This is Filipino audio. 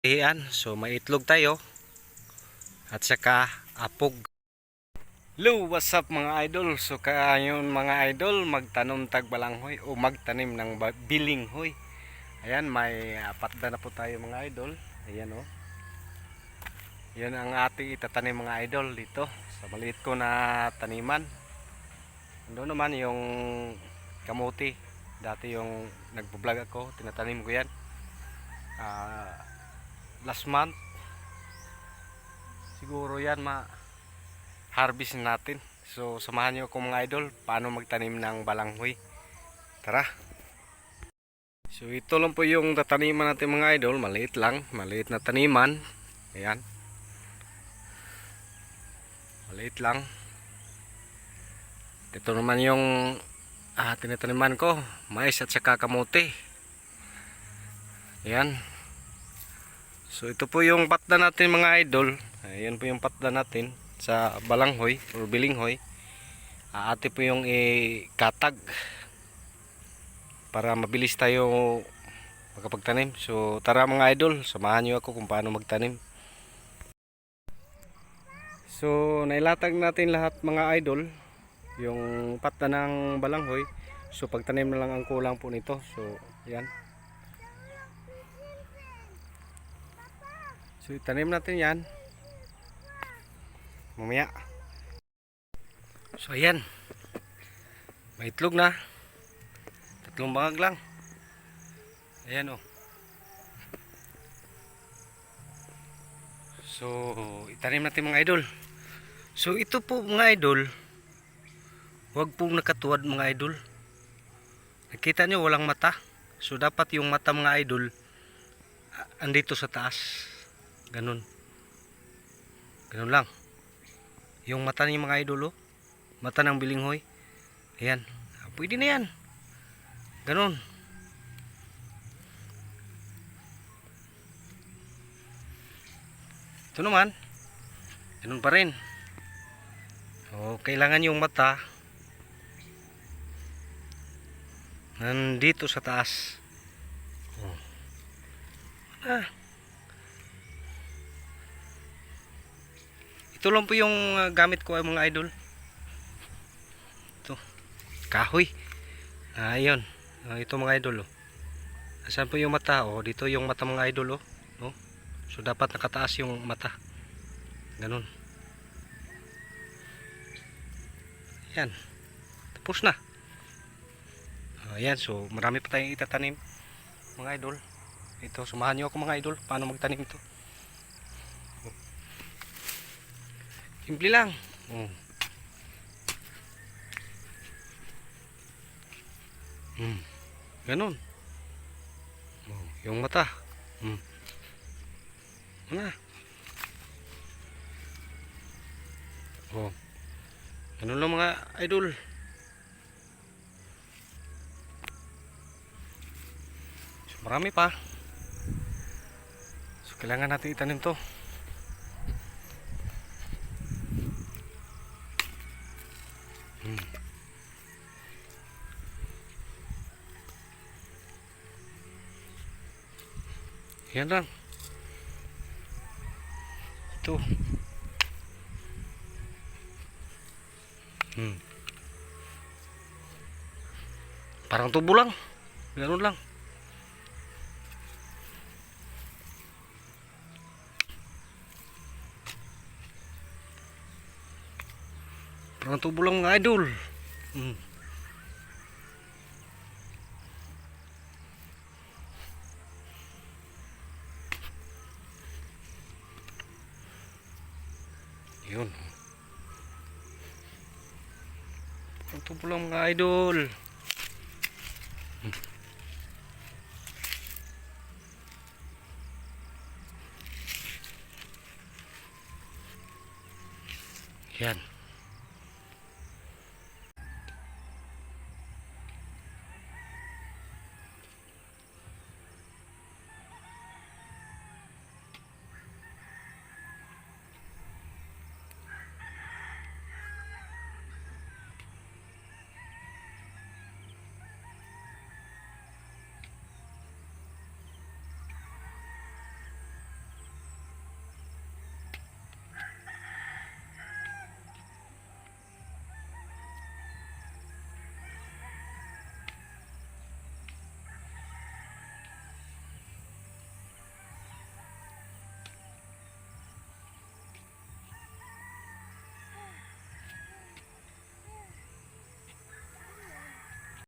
Iyan, so may itlog tayo. At saka apog. Hello, what's up mga idol? So kayon mga idol, magtanom tag balanghoy o magtanim ng bilinghoy. Ayan, may apat na, na po tayo mga idol. Ayan oh. Yan ang ating itatanim mga idol dito sa maliit ko na taniman. Doon naman yung kamuti. Dati yung nagpo-vlog ako, tinatanim ko yan. Ah, last month. Siguro yan ma harvest natin. So samahan niyo ako mga idol paano magtanim ng balanghoy. Tara. So ito lang po yung tataniman natin mga idol. Maliit lang. Maliit na taniman. Ayan. Maliit lang. Ito naman yung ah, tinataniman ko. Mais at saka kamote. Ayan So ito po yung patda natin mga idol. Ayan po yung patda natin sa balanghoy or bilinghoy. Ah, ate po yung ikatag para mabilis tayo makapagtanim. So tara mga idol, samahan niyo ako kung paano magtanim. So nailatag natin lahat mga idol yung patda ng balanghoy. So pagtanim na lang ang kulang po nito. So yan. So itanim natin yan. Mamaya. So ayan. May itlog na. Tatlong bangag lang. Ayan oh. So itanim natin mga idol. So ito po mga idol. Huwag pong nakatuwad mga idol. Nakita nyo walang mata. So dapat yung mata mga idol andito sa taas. Ganun. Ganun lang. Yung mata ng mga idol, oh. Mata ng bilinghoy. Ayan. Pwede na yan. Ganun. Ito naman. Ganun pa rin. So, kailangan yung mata nandito sa taas. Oh. Ah. Ito lang po yung uh, gamit ko ay mga idol. Ito. Kahoy. Ah, Ayun. Ah, ito mga idol. Oh. Asan po yung mata? Oh, dito yung mata mga idol. Oh. No? So dapat nakataas yung mata. Ganun. Yan. Tapos na. Ayan. So marami pa tayong itatanim. Mga idol. Ito. Sumahan nyo ako mga idol. Paano magtanim ito. Simple lang. Oh. Hmm. Ganun. Oh, yung mata. Hmm. Ano? Oh. Ganun lang mga idol. So, marami pa. So, kailangan natin itanim to. Yan lang. Ito. Hmm. Parang tubo lang. Ganun lang. Parang tubo lang mga idol. Hmm. Yun. Ang tubo lang mga idol. Hmm. Yan.